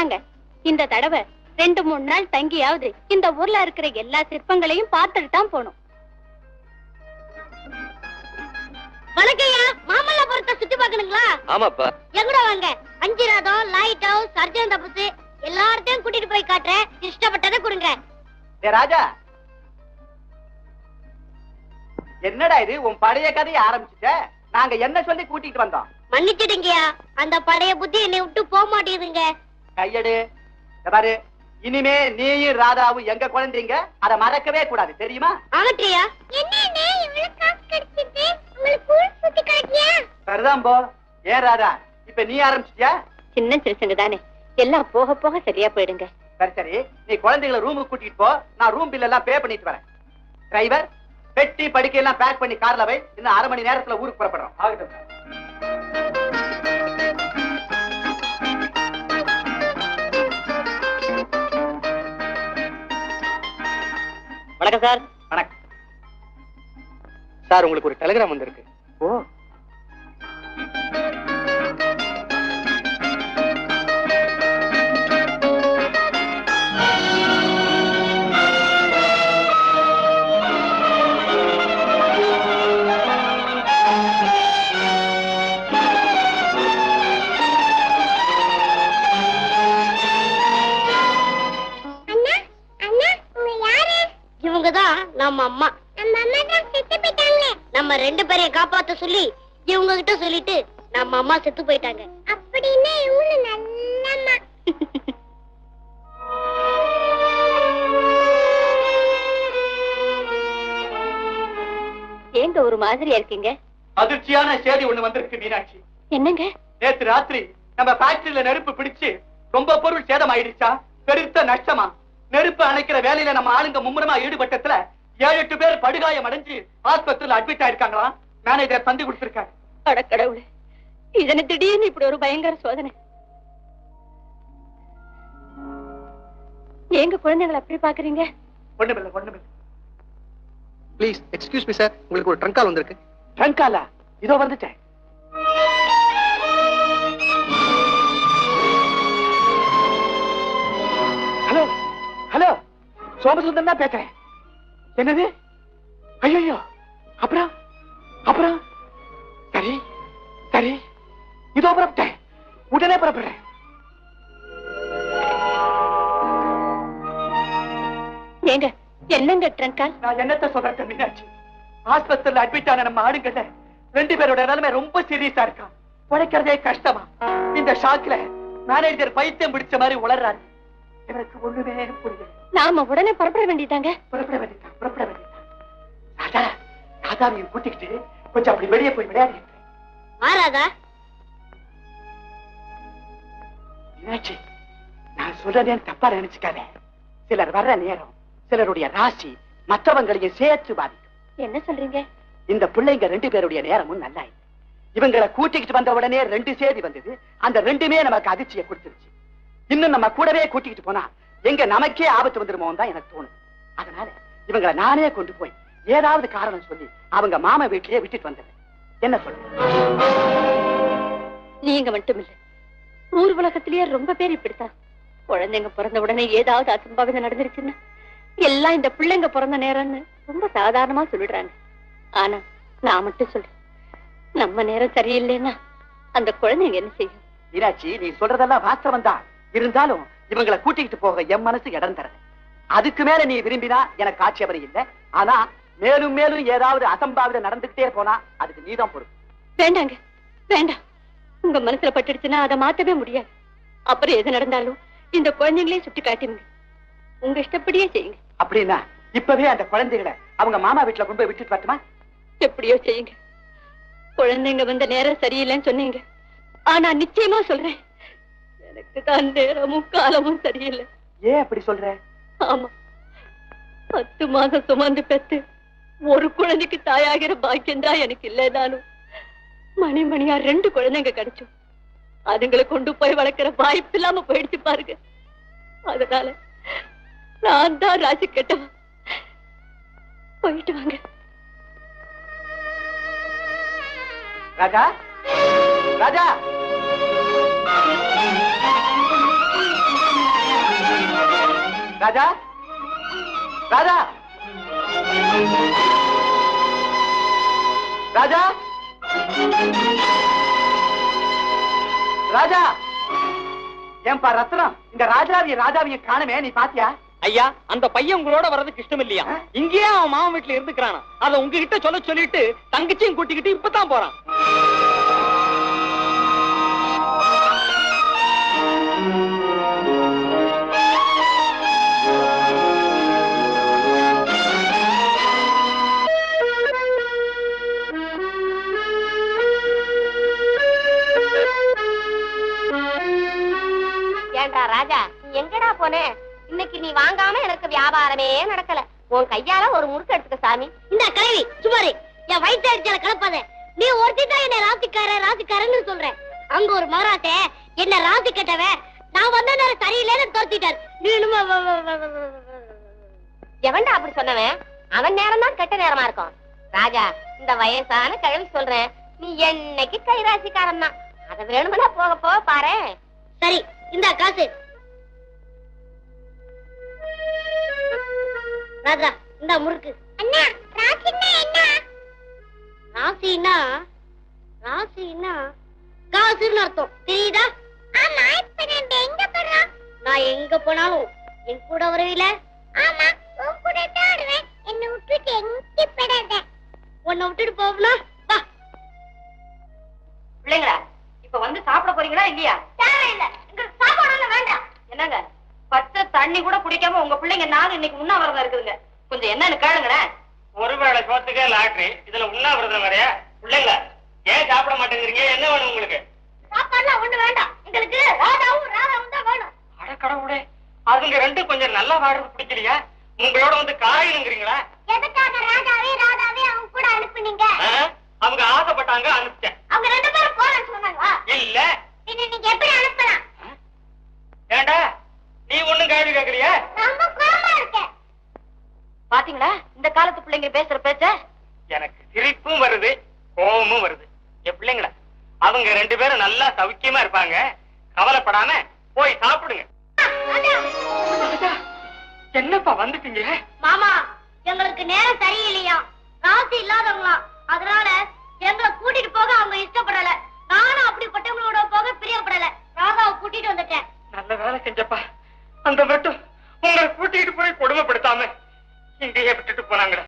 இந்த தடவை ரெண்டு மூணு நாள் தங்கியாவது இந்த ஊர்ல இருக்கிற எல்லா சிற்பங்களையும் பார்த்துட்டு தான் போகணும். வணக்கம்யா மாமல்லபுரத்தை சுத்தி பார்க்கணுங்களா? ஆமாப்பா. எங்கட வாங்க? அஞ்சிராதம் லைட் ஹவுஸ் அர்ஜுன் தபசு எல்லார்ட்டையும் கூட்டிட்டு போய் காட்டுறேன். இஷ்டப்பட்டதை கொடுங்க. ராஜா. என்னடா இது? உன் பழைய கதையை ஆரம்பிச்சுட்ட? நாங்க என்ன சொல்லி கூட்டிட்டு வந்தோம்? மன்னிச்சிடுங்கயா. அந்த பழைய புத்தி என்னை விட்டு போக மாட்டேங்குதுங்க. கையடு. பாரு. இனிமே நீயும் ராதாவும் எங்க குழந்தைங்க அத மறக்கவே கூடாது. தெரியுமா? ஆகட்டியா? சரிதான் போ. ஏன் ராதா? இப்ப நீ ஆரம்பிச்சிட்டியா? சின்ன சிறுசங்க தானே. எல்லாம் போக போக சரியா போயிடுங்க. சரி சரி. நீ குழந்தைகளை ரூமுக்கு கூட்டிட்டு போ. நான் ரூம் பில் எல்லாம் பே பண்ணிட்டு வரேன். டிரைவர் பெட்டி படுக்கை எல்லாம் பேக் பண்ணி கார்ல வை. இன்னும் அரை மணி நேரத்துல ஊருக்கு புறப்படுறோம். ஆகட்டும். வணக்கம் சார். வணக்கம். சார் உங்களுக்கு ஒரு டெலிகிராம் வந்திருக்கு. ஓ. அம்மா. நம்ம அம்மா தான் செத்து போயிட்டாங்களே நம்ம ரெண்டு பேரையும் காப்பாத்த சொல்லி இவங்க கிட்ட சொல்லிட்டு நம்ம அம்மா செத்து போயிட்டாங்க. அப்படின்னா இவங்க நல்ல அம்மா. ஏங்க ஒரு மாதிரியா இருக்கீங்க? அதிர்ச்சியான செய்தி ஒண்ணு வந்திருக்கு மீனாட்சி. என்னங்க? நேத்து ராத்திரி நம்ம ஃபேக்டரியில நெருப்பு பிடிச்சு ரொம்ப பொருள் சேதம் ஆயிடுச்சா பெருத்த நஷ்டமா? நெருப்பு அணைக்கிற வேலையில நம்ம ஆளுங்க மும்முரமா ஈடுபட்டதுல ஏழு எட்டு பேர் படுகாயம் அடைஞ்சு ஆஸ்பத்திரியில அட்மிட் ஆயிருக்காங்களாம் மேனேஜர் தந்தி கொடுத்திருக்காரு. அட கடவுளே இதனை திடீர்னு இப்படி ஒரு பயங்கர சோதனை. ஏங்க குழந்தைங்களை அப்படி பாக்குறீங்க ஒண்ணுமில்ல ஒண்ணுமில்ல. ப்ளீஸ் எக்ஸ்கியூஸ் மீ சார் உங்களுக்கு ஒரு ட்ரங்க் கால் வந்திருக்கு. ட்ரங்காலா இதோ வந்துட்டேன். ஹலோ ஹலோ சோமசுந்தரம் தான் பேசுறேன். என்னது? ஐயோ அப்புறம்? அப்புறம்? சரி சரி. இதோ புறப்பட்டேன் உடனே புறப்படுறேன். ஏங்க என்னங்க ட்ரங்கால்? நான் என்னத்த சொல்றேன் மீனாட்சி? ஆஸ்பத்திரியில அட்மிட் ஆன நம்ம ஆளுங்கள்ல ரெண்டு பேரோட நிலைமை ரொம்ப சீரியஸா இருக்கா? உழைக்கிறதே கஷ்டமா? இந்த ஷாக்ல மேனேஜர் பைத்தியம் பிடிச்ச மாதிரி உளறாரு எனக்கு ஒண்ணுமே புரியல. நாம உடனே புறப்பட வேண்டியதாங்க. புறப்பட வேண்டியதான் புறப்பட ராதா ராதாவையும் கூட்டிக்கிட்டு கொஞ்சம் அப்படி வெளியே போய் விளையாடி ஆறாதா மீனாட்சி நான் சொல்றதேன்னு தப்பா நினைச்சுக்காத. சிலர் வர்ற நேரம் சிலருடைய ராசி மற்றவங்களையும் சேர்த்து பாதிக்கும். என்ன சொல்றீங்க? இந்த பிள்ளைங்க ரெண்டு பேருடைய நேரமும் நல்லா இவங்களை கூட்டிக்கிட்டு வந்த உடனே ரெண்டு செய்தி வந்தது. அந்த ரெண்டுமே நமக்கு அதிர்ச்சியை கொடுத்துருச்சு. இன்னும் நம்ம கூடவே கூட்டிக்கிட்டு போனா எங்க நமக்கே ஆபத்து வந்துருமோ தான் எனக்கு தோணுது அதனால இவங்களை நானே கொண்டு போய் ஏதாவது காரணம் சொல்லி அவங்க மாமா வீட்டிலேயே விட்டுட்டு வந்தேன் என்ன சொல்ற நீங்க மட்டும் இல்ல ஊர் உலகத்திலேயே ரொம்ப பேர் இப்படித்தான். குழந்தைங்க பிறந்த உடனே ஏதாவது அசம்பாவிதம் நடந்துருச்சுன்னா எல்லாம் இந்த பிள்ளைங்க பிறந்த நேரம்னு ரொம்ப சாதாரணமா சொல்லிடுறாங்க. ஆனா நான் மட்டும் சொல்றேன். நம்ம நேரம் சரியில்லைன்னா அந்த குழந்தைங்க என்ன செய்யும்? மீனாட்சி நீ சொல்றதெல்லாம் வாஸ்தவம் தான் இருந்தாலும் இவங்களை கூட்டிக்கிட்டு போக என் மனசு இடம் தரது அதுக்கு மேல நீ விரும்பினா எனக்கு ஆட்சேபனை இல்லை. ஆனா மேலும் மேலும் ஏதாவது அசம்பாவிதம் நடந்துகிட்டே போனா அதுக்கு நீதான் பொறுப்பு. வேண்டாங்க வேண்டாம். உங்க மனசுல பட்டுடுச்சுன்னா அதை மாத்தவே முடியாது. அப்புறம் எது நடந்தாலும் இந்த குழந்தைங்களையும் சுட்டி காட்டுங்க உங்க இஷ்டப்படியே செய்யுங்க. அப்படின்னா இப்பவே அந்த குழந்தைகளை அவங்க மாமா வீட்டுல கொண்டு போய் விட்டுட்டு வரட்டுமா? எப்படியோ செய்யுங்க. குழந்தைங்க வந்த நேரம் சரியில்லைன்னு சொன்னீங்க. ஆனா நிச்சயமா சொல்றேன். எனக்கு தான் நேரமும் காலமும் சரியில்லை ஏன் அப்படி சொல்ற? ஆமா. பத்து மாசம் சுமந்து பெத்து ஒரு குழந்தைக்கு தாயாகிற பாக்கியம் தான் எனக்கு இல்லைனாலும் மணி மணியா ரெண்டு குழந்தைங்க கிடைச்சோம். அதுங்களை கொண்டு போய் வளர்க்கிற வாய்ப்பு இல்லாம போயிடுச்சு பாருங்க. அதனால நான் தான் ராசி கெட்டவன். போயிட்டு வாங்க. ராஜா? ராஜா? ராஜா? ராஜா? ராஜா? ராஜா? ஏன்பா ரத்னம் இந்த ராஜாவிய ராஜாவிய காணுமே நீ பாத்தியா? ஐயா அந்த பையன் உங்களோட வர்றதுக்கு இஷ்டம் இல்லையா? இங்கேயே அவன் மாமன் வீட்டுல இருந்துக்கிறானா? அத உங்ககிட்ட சொல்ல சொல்லிட்டு தங்கச்சியும் கூட்டிக்கிட்டு இப்பதான் போறான். எங்கடா போன. இன்னைக்கு நீ வாங்காம எனக்கு வியாபாரமே நடக்கல. உன் கையால ஒரு முறுக்கு எடுத்துக்க சாமி. இந்த கிழவி சுமாரி என் வயிற்று அடிச்சல கலப்பாத. நீ ஒருத்தி தான் என்ன ராசிக்கார ராசிக்காரன்னு சொல்றேன் அங்க ஒரு மகாராசே என்ன ராசி கட்டவன் நான் வந்த நேரம் சரியில்லைன்னு தோத்திட்டார் நீ எவன்டா அப்படி சொன்னவன்? அவன் நேரம் தான் கெட்ட நேரமா இருக்கும். ராஜா இந்த வயசான கிழவி சொல்றேன். நீ என்னைக்கு கைராசிக்காரன் தான் அத வேணுமென்னா போக போக பாரு சரி இந்த காசு. ராஜா இந்த முறுக்கு. அண்ணா ராசின்னா என்ன? ராசினா ராசினா காசுன்னு அர்த்தம். தெரியுதா? ஆமா இப்ப நான் எங்க போறோம் நான் எங்க போனாலும் என் கூட வருவீல? ஆமா உன் கூட தான் வருவேன். என்ன விட்டுட்டு எங்க போடாத உன்னை விட்டுட்டு போகணும் வா. பிள்ளைங்களா இப்ப வந்து சாப்பிட போறீங்களா இல்லையா? தேவையில்லை. எங்களுக்கு சாப்பாடு வேண்டாம். என்னங்க? தண்ணி கூட குடிக்காம உங்க பிள்ளைங்க நாலு இன்னைக்கு உண்ணாவிரதம் இருக்குதுங்க. கொஞ்சம் என்னன்னு கேளுங்களேன். ஒருவேளை சோத்துக்கே லாட்ரி இதுல உண்ணாவிரதம் வரையா பிள்ளைங்கள ஏன் சாப்பிட மாட்டேங்கிறீங்க? என்ன வேணும் உங்களுக்கு? சாப்பாடுலாம் ஒண்ணு வேண்டாம். எங்களுக்கு ராதாவும் ராதாவும் தான் வேணும். அட கடவுளே அதுங்க ரெண்டும் கொஞ்சம் நல்லா வாடுறது பிடிக்கலையா? உங்களோட வந்து காயணுங்கிறீங்களா எதுக்காக ராதாவே ராதாவே அவங்க கூட அனுப்புனீங்க? அவங்க ஆசைப்பட்டாங்க அனுப்பிச்சேன். அவங்க ரெண்டு பேரும் போறேன்னு சொன்னாங்களா இல்ல பின்ன நீங்க எப்படி அனுப்பலாம் ஏண்டா நீ ஒண்ணும் கேள்வி கேட்கலையா ரொம்ப கோவமா இருக்கேன் பாத்தீங்களா பிள்ளைங்க பேசுற பேச்ச? எனக்கு சிரிப்பும் வருது கோபமும் வருது. என் பிள்ளைங்களா அவங்க ரெண்டு பேரும் நல்லா சௌக்கியமா இருப்பாங்க. கவலைப்படாம போய் சாப்பிடுங்க. என்னப்பா வந்துட்டீங்க? மாமா எங்களுக்கு நேரம் சரியில்லையா? ராசி இல்லாதவங்களாம் அதனால எங்களை கூட்டிட்டு போக அவங்க இஷ்டப்படல. நானும் அப்படிப்பட்டவங்களோட போக பிரியப்படல. ராதாவை கூட்டிட்டு வந்துட்டேன். நல்ல வேலை செஞ்சப்பா. அந்த மட்டும் உங்களை கூட்டிட்டு போய் கொடுமைப்படுத்தாம இங்கேயே விட்டுட்டு போனாங்கடா.